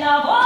love.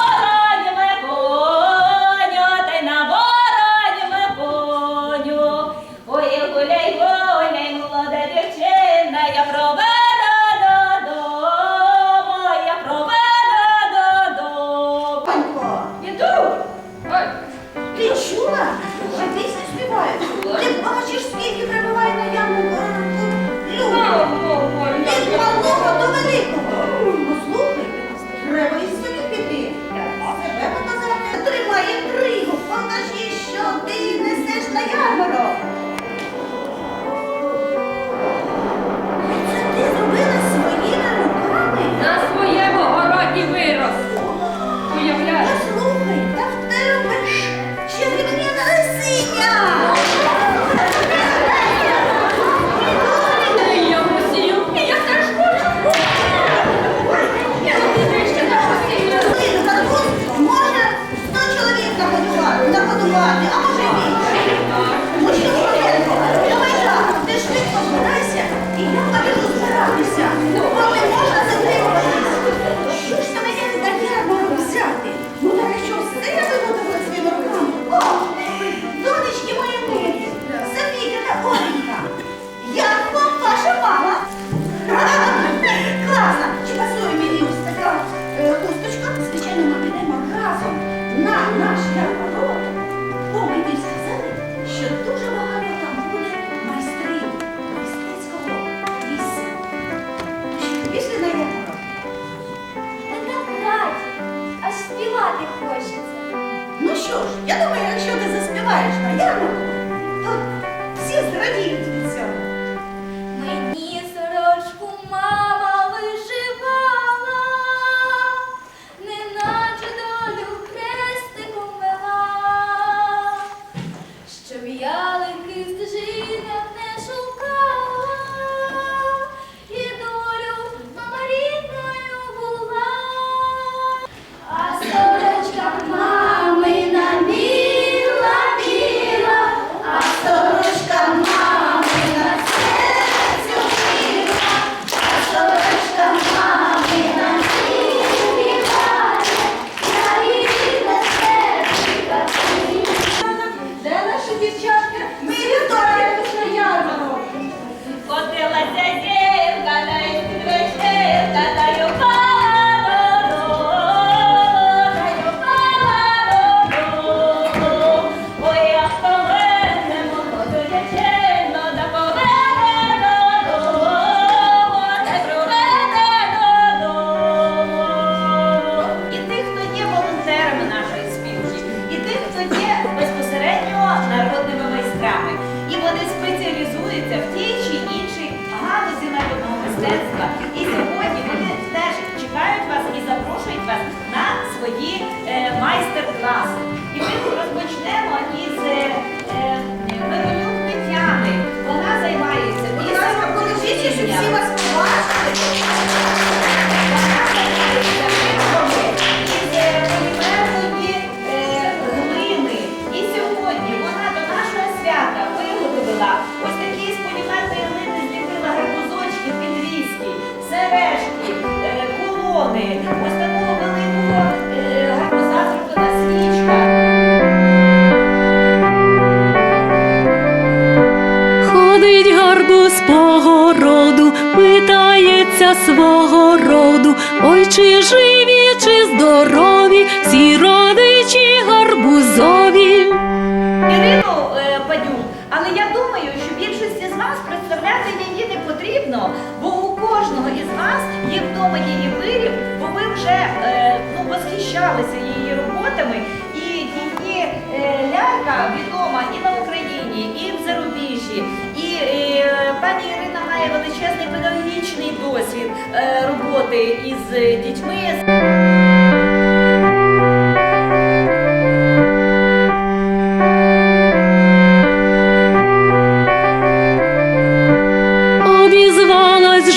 що ж, я думаю, якщо ти заспіваєш на ярмарку, That's з погороду, питається свого роду, ой, чи живі, чи здорові, всі родичі гарбузові. Ірину е, Бадюк, але я думаю, що більшості з вас представляти її не потрібно, бо у кожного із вас є вдома її виріб, бо ви вже е, ну, восхищалися її роботами. досвід е, роботи із е, дітьми.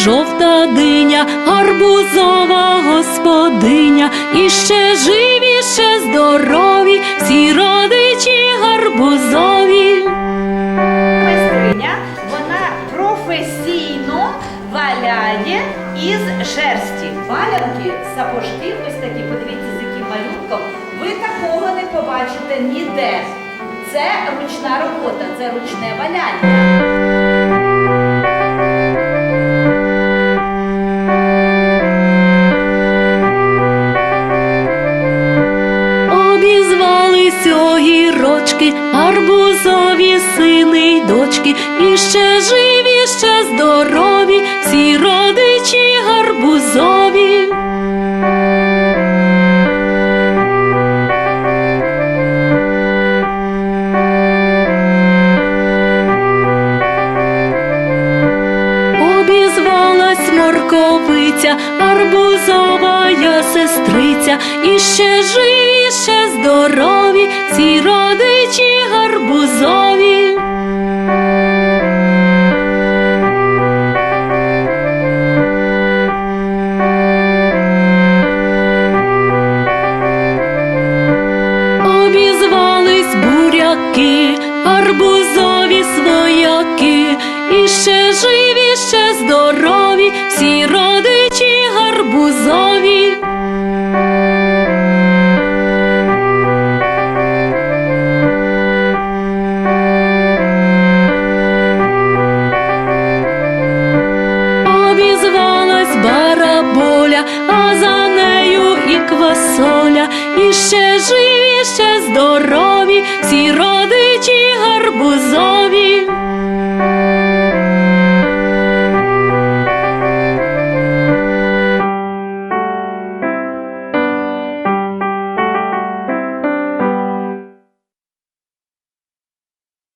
Жовта диня, гарбузова господиня, і ще сапожки, ось такі, подивіться, з яким малюнком, ви такого не побачите ніде. Це ручна робота, це ручне валяння. Арбузові сини й дочки, і ще живі, ще здорові, всі родичі гарбузові. Морковиця, арбузова я сестриця, і ще живі, ще здорові, всі родичі гарбузові. Обізвались буряки, арбузові свояки, і ще живі, ще здорові, всі родичі бузові. Обізвалась бараболя, а за нею і квасоля, і ще живі, ще здорові, всі родичі гарбузові.